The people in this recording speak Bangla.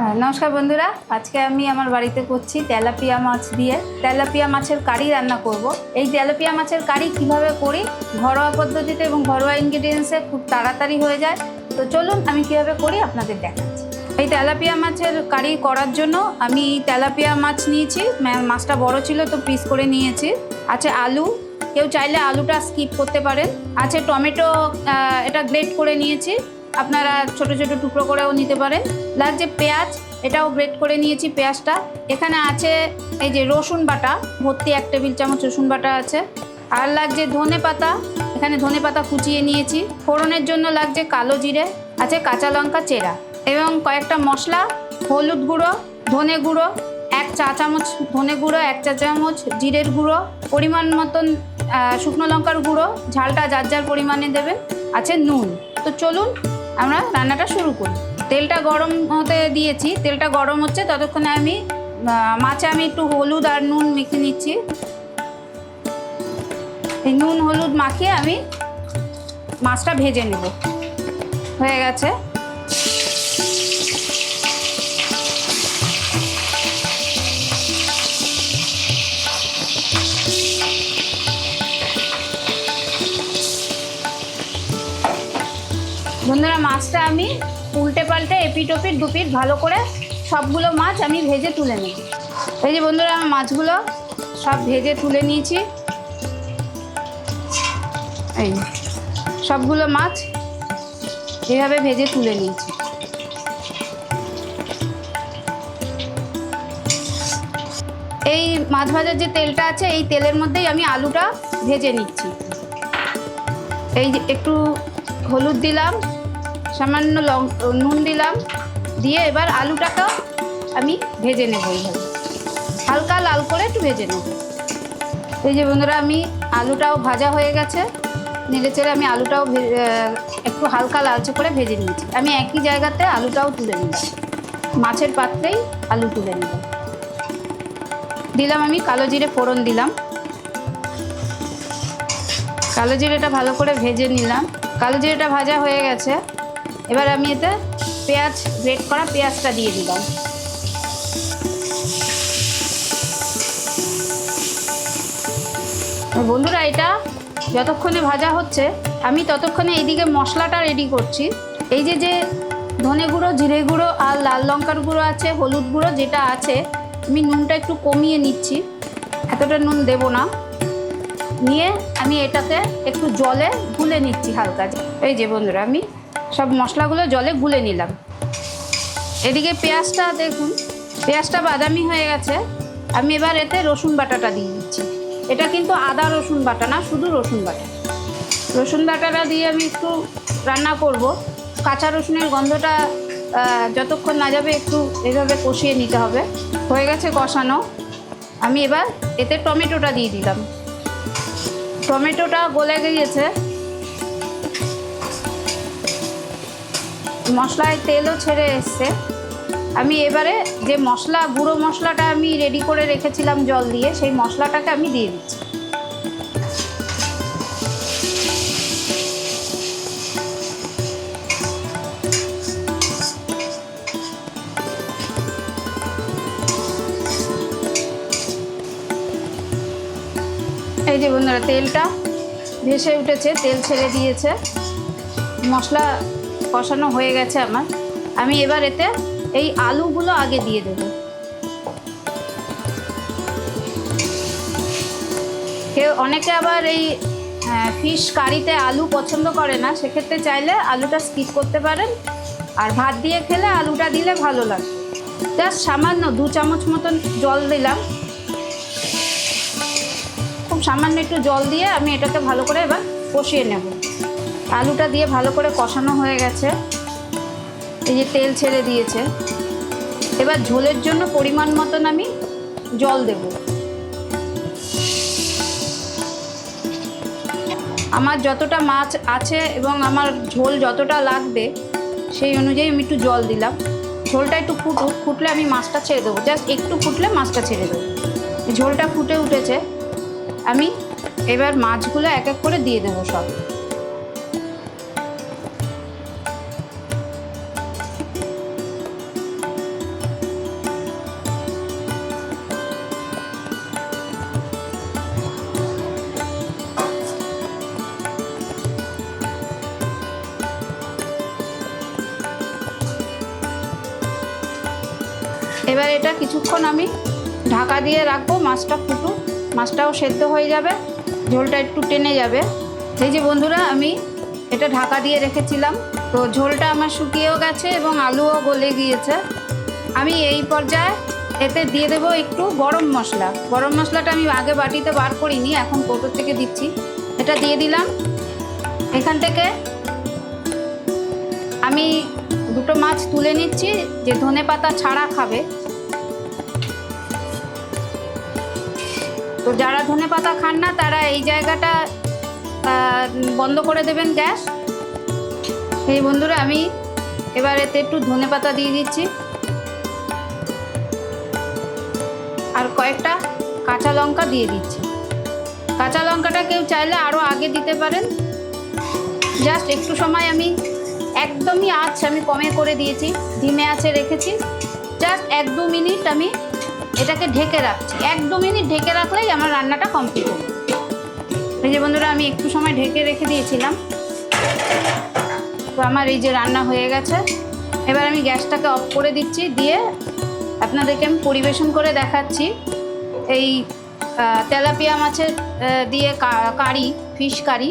হ্যাঁ, নমস্কার বন্ধুরা। আজকে আমি আমার বাড়িতে করছি তেলাপিয়া মাছ দিয়ে। তেলাপিয়া মাছের কারি রান্না করব। এই তেলাপিয়া মাছের কারি কীভাবে করি? ঘরোয়া পদ্ধতিতে এবং ঘরোয়া ইনগ্রিডিয়েন্টসে খুব তাড়াতাড়ি হয়ে যায়। তো চলুন আমি কীভাবে করি আপনাদের দেখাচ্ছি। এই তেলাপিয়া মাছের কারি করার জন্য আমি তেলাপিয়া মাছ নিয়েছি। মাছটা বড় ছিল তো পিস করে নিয়েছি। আছে আলু। কেউ চাইলে আলুটা স্কিপ করতে পারেন। আছে টমেটো এটা গ্রেট করে নিয়েছি। আপনারা ছোট ছোট টুকরো করেও নিতে পারেন। লাগছে পেঁয়াজ, এটাও গ্রেট করে নিয়েছি পেঁয়াজটা। এখানে আছে এই যে রসুন বাটা, ভর্তি এক টেবিল চামচ রসুন বাটা আছে। আর লাগছে ধনে পাতা, এখানে ধনে পাতা কুচিয়ে নিয়েছি। ফোড়নের জন্য লাগছে কালো জিরে, আছে কাঁচা লঙ্কা চেরা। এবং কয়েকটা মশলা, হলুদ গুঁড়ো, ধনে গুঁড়ো, এক চা চামচ ধনে গুঁড়ো, এক চা চামচ জিরের গুঁড়ো, পরিমাণ মতন শুকনো লঙ্কার গুঁড়ো, ঝালটা যার যার পরিমাণে দেবেন, আছে নুন। তো চলুন আমরা রান্নাটা শুরু করি। তেলটা গরম হতে দিয়েছি। তেলটা গরম হচ্ছে, ততক্ষণে আমি মাছে আমি একটু হলুদ আর নুন মেখে নিচ্ছি। এই নুন হলুদ মাখিয়ে আমি মাছটা ভেজে নেব। হয়ে গেছে। বন্ধুরা, মাছটা আমি উল্টে পাল্টে এপিট ওপিট দুপিট ভালো করে সবগুলো মাছ আমি ভেজে তুলে নিই এই যে বন্ধুরা, আমার মাছগুলো সব ভেজে তুলে নিয়েছি। এই সবগুলো মাছ এভাবে ভেজে তুলে নিয়েছি। এই মাছ ভাজার যে তেলটা আছে, এই তেলের মধ্যেই আমি আলুটা ভেজে নিচ্ছি। এই একটু হলুদ দিলাম। সামান্য লং, নুন দিলাম, দিয়ে এবার আলুটাকে আমি ভেজে নেব এইভাবে। হালকা লাল করে একটু ভেজে নেব। এই যে বন্ধুরা, আমি আলুটাও ভাজা হয়ে গেছে। নেড়ে চেড়ে আমি আলুটাও একটু হালকা লালচে করে ভেজে নিয়েছি। আমি একই জায়গাতে আলুটাও তুলে নিলাম। মাছের পাত্রেই আলু তুলে নিলাম। দিলাম আমি কালো জিরে ফোড়ন দিলাম। কালো জিরেটা ভালো করে ভেজে নিলাম। কালো জিরেটা ভাজা হয়ে গেছে। এবার আমি এতে পেঁয়াজ গ্রেট করা পেঁয়াজটা দিয়ে দিলাম। বন্ধুরা, এটা যতক্ষণে ভাজা হচ্ছে, আমি ততক্ষণে এইদিকে মশলাটা রেডি করছি। এই যে যে ধনে গুঁড়ো, জিরে গুঁড়ো আর লাল লঙ্কার গুঁড়ো আছে, হলুদ গুঁড়ো যেটা আছে, আমি নুনটা একটু কমিয়ে নিচ্ছি। এতটা নুন দেবো না। নিয়ে আমি এটাতে একটু জলে গুলে নিচ্ছি হালকা। এই যে বন্ধুরা, আমি সব মশলাগুলো জলে গুলে নিলাম। এদিকে পেঁয়াজটা দেখুন, পেঁয়াজটা বাদামি হয়ে গেছে। আমি এবার এতে রসুন বাটাটা দিয়ে দিচ্ছি। এটা কিন্তু আদা রসুন বাটা না, শুধু রসুন বাটা। রসুন বাটাটা দিয়ে আমি একটু রান্না করব। কাঁচা রসুনের গন্ধটা যতক্ষণ না যাবে একটু এভাবে কষিয়ে নিতে হবে। হয়ে গেছে কষানো। আমি এবার এতে টমেটোটা দিয়ে দিলাম। টমেটোটা গলে গিয়েছে। মশলায় তেলও ছেড়ে এসছে। আমি এবারে যে মশলা, গুঁড়ো মশলাটা আমি রেডি করে রেখেছিলাম জল দিয়ে, সেই মশলাটাকে আমি দিয়ে দিচ্ছি। এই যে বন্ধুরা, তেলটা ভেসে উঠেছে, তেল ছেড়ে দিয়েছে। মশলা কষানো হয়ে গেছে আমার। আমি এবার এতে এই আলুগুলো আগে দিয়ে দেবো। কেউ অনেকে আবার এই ফিশ কারিতে আলু পছন্দ করে না, সেক্ষেত্রে চাইলে আলুটা স্কিপ করতে পারেন। আর ভাত দিয়ে খেলে আলুটা দিলে ভালো লাগবে জাস্ট সামান্য দু চামচ মতন জল দিলাম। খুব সামান্য একটু জল দিয়ে আমি এটাকে ভালো করে এবার কষিয়ে নেব। আলুটা দিয়ে ভালো করে কষানো হয়ে গেছে। এই যে তেল ছেড়ে দিয়েছে। এবার ঝোলের জন্য পরিমাণ মতন আমি জল দেব। আমার যতটা মাছ আছে এবং আমার ঝোল যতটা লাগবে, সেই অনুযায়ী আমি একটু জল দিলাম। ঝোলটা একটু ফুটুক, ফুটলে আমি মাছটা ছেড়ে দেবো। জাস্ট একটু ফুটলে মাছটা ছেড়ে দেবো। ঝোলটা ফুটে উঠেছে। আমি এবার মাছগুলো এক এক করে দিয়ে দেবো সব। এবার এটা কিছুক্ষণ আমি ঢাকা দিয়ে রাখব, মাছটা ফুটুক, মাছটাও সেদ্ধ হয়ে যাবে, ঝোলটা একটু টেনে যাবে। এই যে বন্ধুরা, আমি এটা ঢাকা দিয়ে রেখেছিলাম, তো ঝোলটা আমার শুকিয়েও গেছে এবং আলুও গলে গিয়েছে। আমি এই পর্যায়ে এতে দিয়ে দেবো একটু গরম মশলা। গরম মশলাটা আমি আগে বাটিতে বার করিনি, এখন কৌটোর থেকে দিচ্ছি। এটা দিয়ে দিলাম। এখান থেকে আমি দুটো মাছ তুলে নিচ্ছি, যে ধনে পাতা ছাড়া খাবে। তো যারা ধনে পাতা খান না, তারা এই জায়গাটা বন্ধ করে দেবেন গ্যাস। এই বন্ধুরা, আমি এবার এতে একটু ধনে পাতা দিয়ে দিচ্ছি। আর কয়েকটা কাঁচা লঙ্কা দিয়ে দিচ্ছি। কাঁচা লঙ্কাটা কেউ চাইলে আরও আগে দিতে পারেন। জাস্ট একটু সময় আমি একদমই আঁচ আমি কমে করে দিয়েছি, ধিমে আঁচে রেখেছি। জাস্ট এক দু মিনিট আমি এটাকে ঢেকে রাখছি। এক দু মিনিট ঢেকে রাখলেই আমার রান্নাটা কমপ্লিট এই যে বন্ধুরা, আমি একটু সময় ঢেকে রেখে দিয়েছিলাম। তো আমার এই যে রান্না হয়ে গেছে। এবার আমি গ্যাসটাকে অফ করে দিচ্ছি, দিয়ে আপনাদেরকে আমি পরিবেশন করে দেখাচ্ছি। এই তেলাপিয়া মাছের দিয়ে কারি, ফিশ কারি।